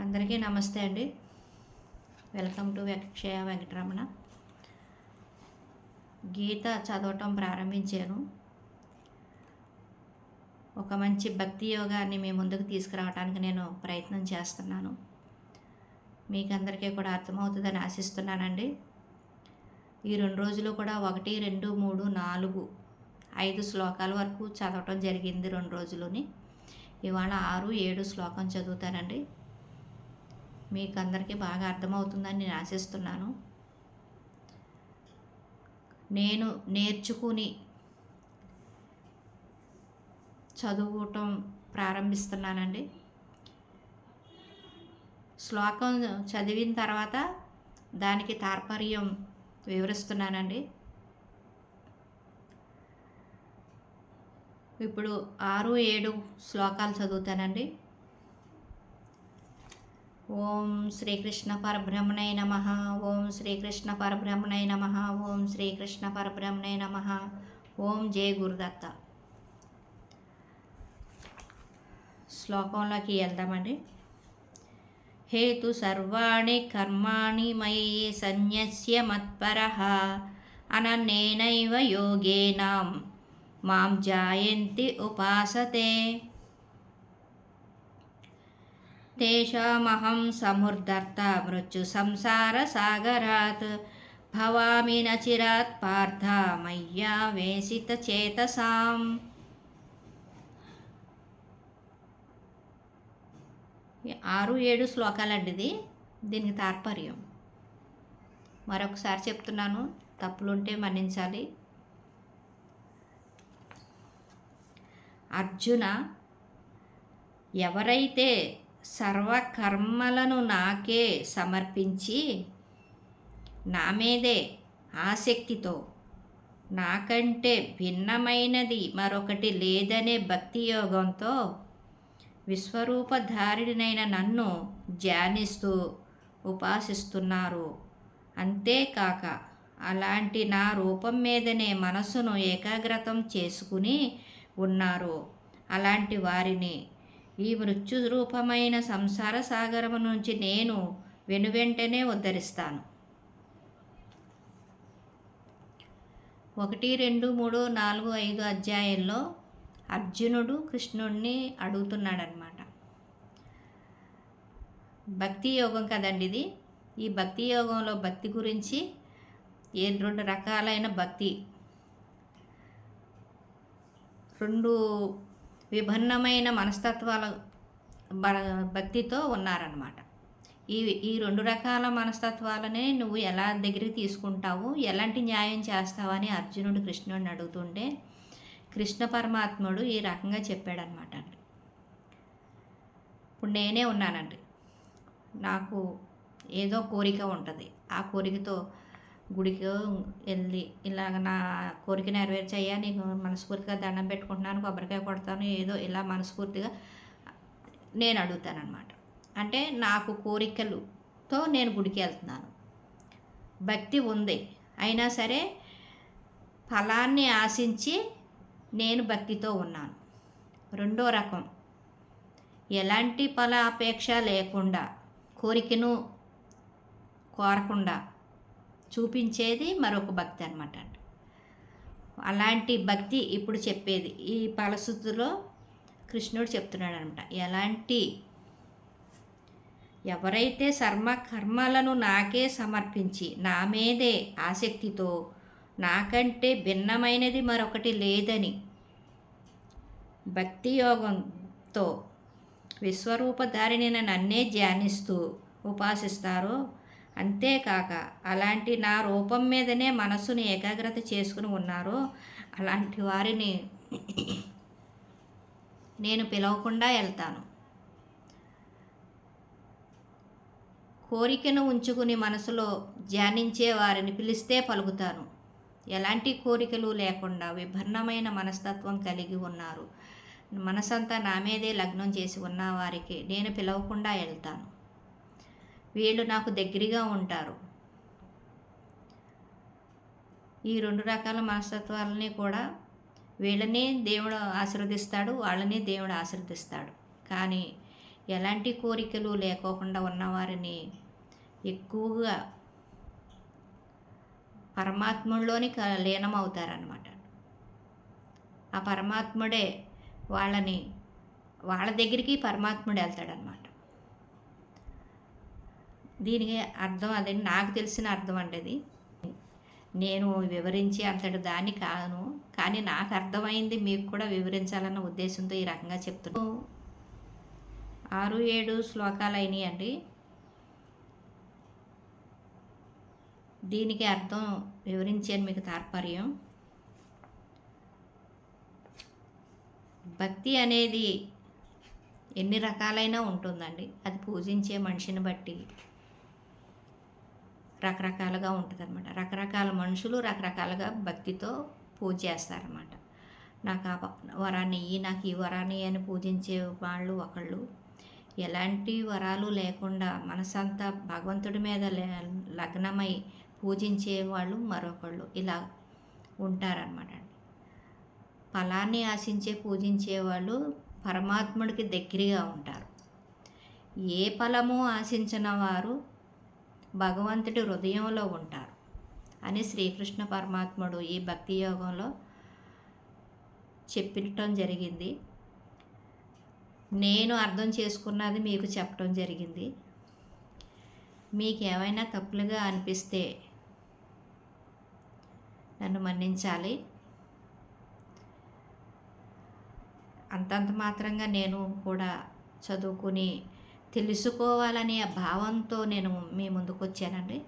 అందరికీ నమస్తే అండి. వెల్కమ్ టు వెంకక్షయ వెంకటరమణ. గీత చదవటం ప్రారంభించాను. ఒక మంచి భక్తి యోగాన్ని మీ ముందుకు తీసుకురావడానికి నేను ప్రయత్నం చేస్తున్నాను. మీకు అందరికీ కూడా అర్థమవుతుందని ఆశిస్తున్నానండి. ఈ రెండు రోజులు కూడా ఒకటి రెండు మూడు నాలుగు ఐదు శ్లోకాల వరకు చదవటం జరిగింది రెండు రోజులని. ఇవాళ ఆరు ఏడు శ్లోకం చదువుతానండి. మీకు అందరికీ బాగా అర్థమవుతుందని నేను ఆశిస్తున్నాను. నేను నేర్చుకుని చదువుటం ప్రారంభిస్తున్నానండి. శ్లోకం చదివిన తర్వాత దానికి తాత్పర్యం వివరిస్తున్నానండి. ఇప్పుడు ఆరు ఏడు శ్లోకాలు చదువుతానండి. ఓం శ్రీకృష్ణ పరబ్రహ్మణై నమ. ఓం శ్రీకృష్ణ పరబ్రహ్మణై నమ. ఓం శ్రీకృష్ణ పరబ్రహ్మణై నమ. ఓం జయ గురుదత్త. శ్లోకంలోకి వెళ్దామండి. హేతు సర్వాణి కర్మాణి మయి సన్యస్య మత్పర. అనన్నేనైవ యోగేనాం. మాం జాయంతి ఉపాసతే. తేషామహం సముర్ధర్త మృత్యు సంసార సాగరాత్. భవామి నచిరాత్ పార్థ మయ్యా వేసిత చేతసాం. ఆరు ఏడు శ్లోకాలండి ఇది దీనికి తాత్పర్యం. మరొకసారి చెప్తున్నాను. తప్పులుంటే మన్నించాలి. అర్జున ఎవరైతే సర్వకర్మలను నాకే సమర్పించి నా మీదే ఆసక్తితో నాకంటే భిన్నమైనది మరొకటి లేదనే భక్తి యోగంతో విశ్వరూపధారిణైన నన్ను ధ్యానిస్తూ ఉపాసిస్తున్నారు. అంతేకాక అలాంటి నా రూపం మీదనే మనసును ఏకాగ్రతం చేసుకుని ఉన్నారు. అలాంటి వారిని ఈ మృత్యు రూపమైన సంసార సాగరము నుంచి నేను వెనువెంటనే ఉద్ధరిస్తాను. ఒకటి రెండు మూడు నాలుగు ఐదు అధ్యాయంలో అర్జునుడు కృష్ణుడిని అడుగుతున్నాడనమాట భక్తి యోగం కదండి ఇది? ఈ భక్తి యోగంలో భక్తి గురించి ఏ రెండు రకాలైన భక్తి? రెండు విభిన్నమైన మనస్తత్వాల భక్తితో ఉన్నారనమాట ఈ ఈ రెండు రకాల మనస్తత్వాలనే నువ్వు ఎలా దగ్గరికి తీసుకుంటావు ఎలాంటి న్యాయం చేస్తావని అర్జునుడు కృష్ణుడిని అడుగుతుంటే కృష్ణ పరమాత్ముడు ఈ రకంగా చెప్పాడనమాట అండి ఇప్పుడు నేనే ఉన్నానండి. నాకు ఏదో కోరిక ఉంటుంది. ఆ కోరికతో గుడికి వెళ్ళి ఇలాగ నా కోరిక నెరవేర్చయ్యా నీకు మనస్ఫూర్తిగా దండం పెట్టుకుంటున్నాను కొబ్బరికాయ కొడతాను ఏదో ఇలా మనస్ఫూర్తిగా నేను అడుగుతానమాట అంటే నాకు కోరికలుతో నేను గుడికి వెళ్తున్నాను. భక్తి ఉంది. అయినా సరే ఫలాన్ని ఆశించి నేను భక్తితో ఉన్నాను. రెండో రకం. ఎలాంటి ఫల అపేక్ష లేకుండా కోరికను కోరకుండా చూపించేది మరొక భక్తి అనమాట అలాంటి భక్తి ఇప్పుడు చెప్పేది ఈ ఫలశుద్ధిలో కృష్ణుడు చెప్తున్నాడు అనమాట ఎలాంటి ఎవరైతే సర్మ కర్మలను నాకే సమర్పించి నా మీదే ఆసక్తితో నాకంటే భిన్నమైనది మరొకటి లేదని భక్తి యోగంతో విశ్వరూపధారిని నన్నే ధ్యానిస్తూ ఉపాసిస్తారో అంతేకాక అలాంటి నా రూపం మీదనే మనస్సును ఏకాగ్రత చేసుకుని ఉన్నారో అలాంటి వారిని నేను పిలవకుండా వెళ్తాను. కోరికను ఉంచుకుని మనసులో ధ్యానించే వారిని పిలిస్తే పలుకుతాను. ఎలాంటి కోరికలు లేకుండా విభిన్నమైన మనస్తత్వం కలిగి ఉన్నారు. మనసంతా నా మీదే లగ్నం చేసి ఉన్న వారికి నేను పిలవకుండా వెళ్తాను. వీళ్ళు నాకు దగ్గరగా ఉంటారు. ఈ రెండు రకాల మనస్తత్వాలని కూడా వీళ్ళని దేవుడు ఆశీర్వదిస్తాడు వాళ్ళని దేవుడు ఆశీర్వదిస్తాడు. కానీ ఎలాంటి కోరికలు లేకోకుండా ఉన్నవారిని ఎక్కువగా పరమాత్ముడిలోని క లీనమవుతారనమాట ఆ పరమాత్ముడే వాళ్ళని వాళ్ళ దగ్గరికి పరమాత్ముడు వెళ్తాడనమాట దీనికి అర్థం అదే నాకు తెలిసిన అర్థం అండి అది. నేను వివరించే అంతటి దాన్ని కాను కానీ నాకు అర్థమైంది మీకు కూడా వివరించాలన్న ఉద్దేశంతో ఈ రకంగా చెప్తున్నాను ఆరు ఏడు శ్లోకాలు అయినాయండి. అండి దీనికి అర్థం వివరించాను మీకు తాత్పర్యం. భక్తి అనేది ఎన్ని రకాలైనా ఉంటుందండి. అది పూజించే మనిషిని బట్టి రకరకాలుగా ఉంటుంది అనమాట రకరకాల మనుషులు రకరకాలుగా భక్తితో పూజ చేస్తారన్నమాట. నాకు ఆ వరాన్ని ఇయ్యి నాకు ఈ వరాన్ని అని పూజించే వాళ్ళు ఒకళ్ళు. ఎలాంటి వరాలు లేకుండా మనసంతా భగవంతుడి మీద లగ్నమై పూజించే వాళ్ళు మరొకళ్ళు. ఇలా ఉంటారనమాట ఫలాన్ని ఆశించే పూజించే వాళ్ళు పరమాత్ముడికి దగ్గరగా ఉంటారు. ఏ ఫలము ఆశించిన వారు భగవంతుడి హృదయంలో ఉంటారు అని శ్రీకృష్ణ పరమాత్ముడు ఈ భక్తి యోగంలో చెప్పటం జరిగింది. నేను అర్థం చేసుకున్నది మీకు చెప్పడం జరిగింది. మీకు ఏమైనా తప్పులుగా అనిపిస్తే నన్ను మన్నించాలి. అంతంత మాత్రంగా నేను కూడా చదువుకుని తెలుసుకోవాలనే భావంతో నేను మీ ముందుకు వచ్చానండి